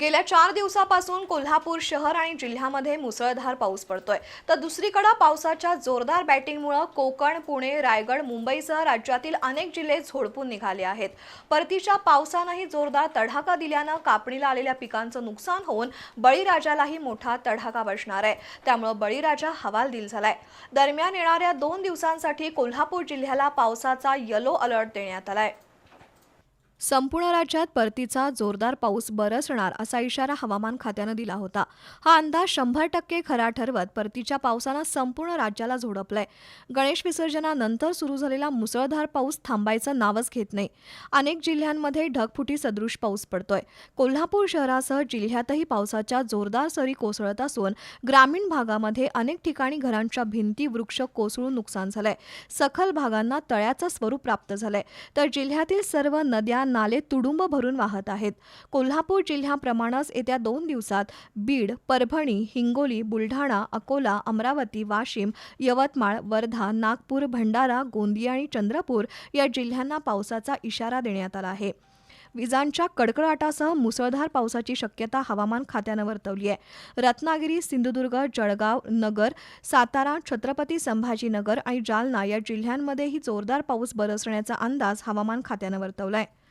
गेल्या चार दिवसापासून कोल्हापूर शहर आणि जिल्ह्यामध्ये मुसळधार पाऊस पडतोय. तर दुसरीकडे पावसाच्या जोरदार बॅटिंगमुळे कोकण पुणे रायगड मुंबईसह राज्यातील अनेक जिल्हे झोडपून निघाले आहेत. परतीच्या पावसानंही जोरदार तडाखा दिल्यानं कापणीला आलेल्या पिकांचं नुकसान होऊन बळीराजालाही मोठा तडाखा बसणार आहे. त्यामुळे बळीराजा हवालदिल झालाय. दरम्यान येणाऱ्या दोन दिवसांसाठी कोल्हापूर जिल्ह्याला पावसाचा येलो अलर्ट देण्यात आलाय. संपूर्ण राज्यात परतीचा जोरदार पाऊस बरसणार असा इशारा हवामान खात्यानं दिला होता. हा अंदाज शंभर टक्के खरा ठरवत परतीच्या पावसानं संपूर्ण राज्याला झोडपलंय. गणेश विसर्जनानंतर सुरू झालेला मुसळधार पाऊस थांबायचं नावच घेत नाही. अनेक जिल्ह्यांमध्ये ढगफुटी सदृश पाऊस पडतोय. कोल्हापूर शहरासह जिल्ह्यातही पावसाच्या जोरदार सरी कोसळत असून ग्रामीण भागामध्ये अनेक ठिकाणी घरांच्या भिंती वृक्ष कोसळून नुकसान झालंय. सखल भागांना तळ्याचं स्वरूप प्राप्त झालंय. तर जिल्ह्यातील सर्व नद्या नाले तुडुंब भरून वाहत आहेत. कोल्हापूर जिल्ह्याप्रमाणेच येत्या दोन दिवसात बीड परभणी हिंगोली बुलढाणा अकोला अमरावती वाशिम यवतमाळ वर्धा नागपूर भंडारा गोंदिया आणि चंद्रपूर या जिल्ह्यांना पावसाचा इशारा देण्यात आला आहे. विजांच्या कडकडाटासह मुसळधार पावसाची शक्यता हवामान खात्यानं वर्तवली आहे. रत्नागिरी सिंधुदुर्ग जळगाव नगर सातारा छत्रपती संभाजीनगर आणि जालना या जिल्ह्यांमध्येही जोरदार पाऊस बरसण्याचा अंदाज हवामान खात्यानं आहे.